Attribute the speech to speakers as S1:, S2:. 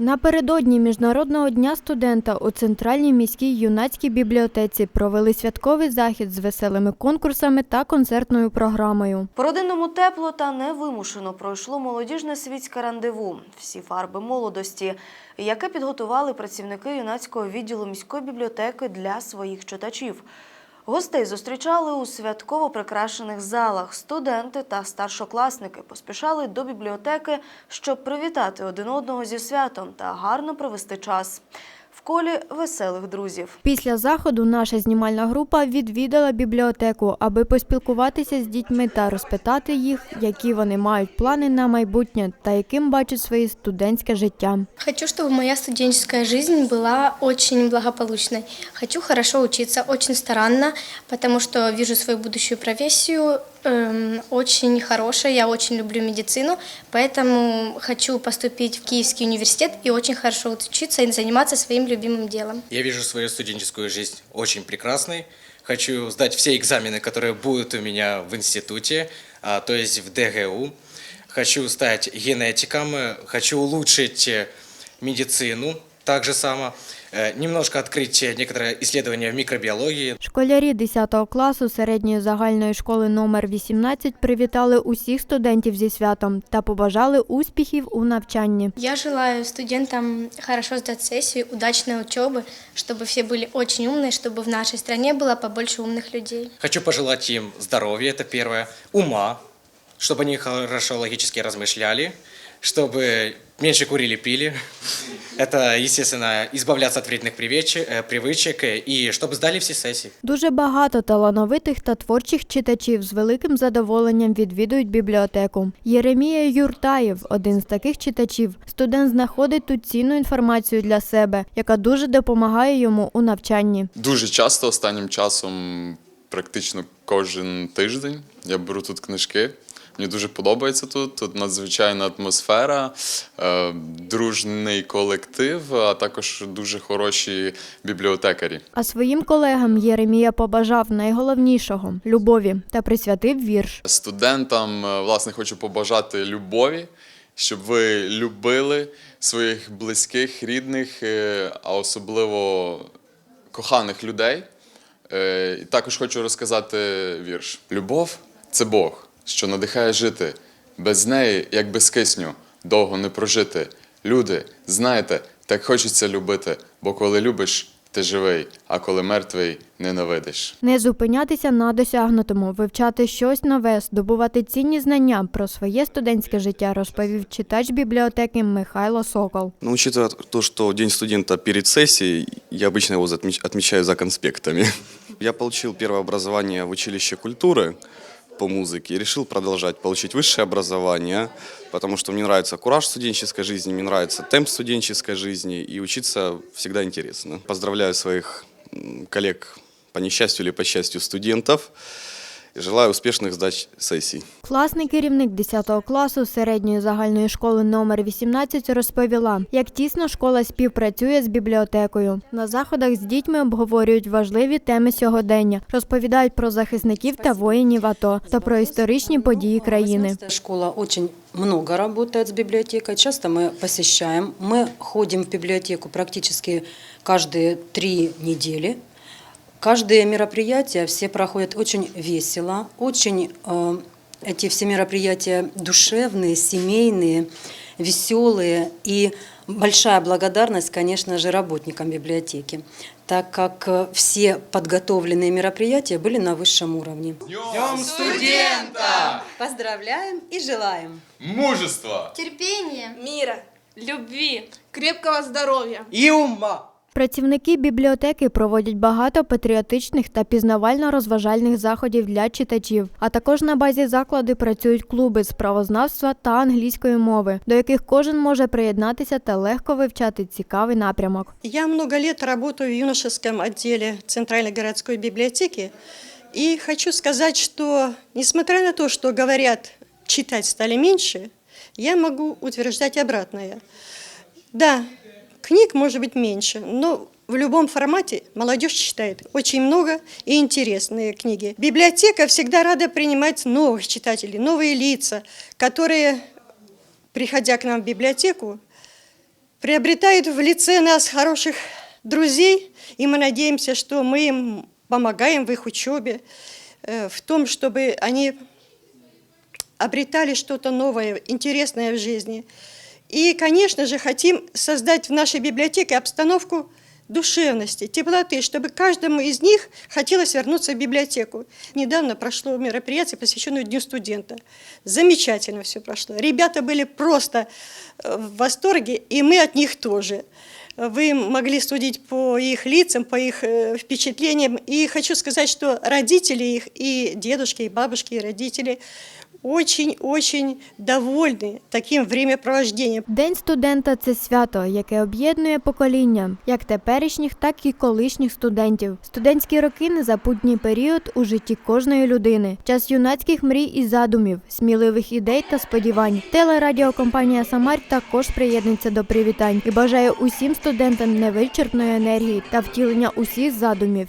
S1: Напередодні Міжнародного дня студента у Центральній міській юнацькій бібліотеці провели святковий захід з веселими конкурсами та концертною програмою.
S2: По родинному тепло та невимушено пройшло молодіжне світське рандеву. Всі фарби молодості, яке підготували працівники юнацького відділу міської бібліотеки для своїх читачів. Гостей зустрічали у святково прикрашених залах. Студенти та старшокласники поспішали до бібліотеки, щоб привітати один одного зі святом та гарно провести час в колі веселих друзів.
S1: Після заходу наша знімальна група відвідала бібліотеку, аби поспілкуватися з дітьми та розпитати їх, які вони мають плани на майбутнє та яким бачать своє студентське життя.
S3: Хочу, чтобы моя студенческая жизнь была очень благополучной. Хочу хорошо учиться, очень старанно, потому что вижу свою будущую профессию эм, Очень хорошей. Я очень люблю медицину, поэтому хочу поступить в Киевский университет и очень хорошо учиться и заниматься своим любимым делом.
S4: Я вижу свою студенческую жизнь очень прекрасной. Хочу сдать все экзамены, которые будут у меня в институте, а, то есть в ДГУ. Хочу стать генетиком, э, хочу улучшить э, медицину так же само, э, немножко открыть э, некоторые исследования в микробиологии,
S1: Школярі 10 класу середньої загальної школи номер 18 привітали усіх студентів зі святом та побажали успіхів у навчанні.
S3: Я желаю студентам хорошо сдать сессию, удачной учебы, чтобы все были очень умные, чтобы в нашей стране было побольше умных людей.
S4: Хочу пожелать им здоровья, это первое, ума, чтобы они хорошо логически размышляли, чтобы меньше курили, пили. Это, естественно, избавляться от вредных привеч- э, привычек э, и чтобы сдали все сессии.
S1: Дуже багато талановитих та творчих читачів з великим задоволенням відвідують бібліотеку. Єремія Юртаєв один з таких читачів. Студент знаходить тут цінну інформацію для себе, яка дуже допомагає йому у навчанні.
S5: Дуже часто останнім часом, практично кожен тиждень, я беру тут книжки. Мені дуже подобається тут. Тут надзвичайна атмосфера, е, дружний колектив, а також дуже хороші бібліотекарі.
S1: А своїм колегам Єремія побажав найголовнішого любові та присвятив вірш.
S5: Студентам, е, власне, хочу побажати любові, щоб ви любили своїх близьких, рідних, е, а особливо коханих людей. І також хочу розказати вірш. Любов це Бог, що надихає жити. Без неї, як без кисню, довго не прожити. Люди, знаєте, так хочеться любити, бо коли любиш, ти живий, а коли мертвий, ненавидиш.
S1: Не зупинятися на досягнутому, вивчати щось нове, здобувати цінні знання про своє студентське життя, розповів читач бібліотеки Михайло Сокол.
S6: Ну, учитывая то, что День студента перед сессией, я обычно его затмеч- отмечаю за конспектами. Я получил первое образование в училище культуры По музыке решил продолжать получить высшее образование, потому что мне нравится кураж студенческой жизни, мне нравится темп студенческой жизни, и учиться всегда интересно. Поздравляю своих коллег по несчастью или по счастью студентов желаю успешных сдач сессий.
S1: Класний керівник 10 класу середньої загальної школи номер 18 розповіла, як тісно школа співпрацює з бібліотекою. На заходах з дітьми обговорюють важливі теми сьогодення, розповідають про захисників та воїнів АТО та про історичні події країни.
S7: 18-я школа очень много работает с библиотекой. Часто мы посещаем. Мы ходим в библиотеку практически каждые три недели. Каждые мероприятия все проходят очень весело, очень э, эти все мероприятия душевные, семейные, веселые и большая благодарность, конечно же, работникам библиотеки, так как все подготовленные мероприятия были на высшем уровне. Поздравляем и желаем.
S5: Мужество!
S3: Терпение.
S8: мира, любви, крепкого здоровья.
S1: Працівники бібліотеки проводять багато патріотичних та пізнавально-розважальних заходів для читачів. А також на базі закладу працюють клуби з правознавства та англійської мови, до яких кожен може приєднатися та легко вивчати цікавий напрямок.
S9: Я много лет работаю в юношеском отделе Центральной городской библиотеки. И хочу сказать, что несмотря на то, что говорят, читать стали меньше, я могу утверждать обратное. Да, книг может быть меньше, но в любом формате молодежь читает очень много и интересные книги. Библиотека всегда рада принимать новых читателей, новые лица, которые, приходя к нам в библиотеку, приобретают в лице нас хороших друзей, и мы надеемся, что мы им помогаем в их учебе, э, в том, чтобы они обретали что-то новое, интересное в жизни. И, конечно же, хотим создать в нашей библиотеке обстановку душевности, теплоты, чтобы каждому из них хотелось вернуться в библиотеку. Недавно прошло мероприятие, посвященное Дню студента. Замечательно все прошло. Ребята были просто э, в восторге, и мы от них тоже. Вы могли судить по их лицам, по их э, впечатлениям. И хочу сказать, что родители их, и дедушки, и бабушки, и родители очень-очень довольны таким времяпровождением.
S1: День студента це свято, яке об'єднує покоління, як теперішніх, так і колишніх студентів. Студентські роки незапутній період у житті кожної людини, час юнацьких мрій і задумів, сміливих ідей та сподівань. Телерадіокомпанія Самар також приєднується до привітань і бажає усім студентам невичерпної енергії та втілення усіх задумів.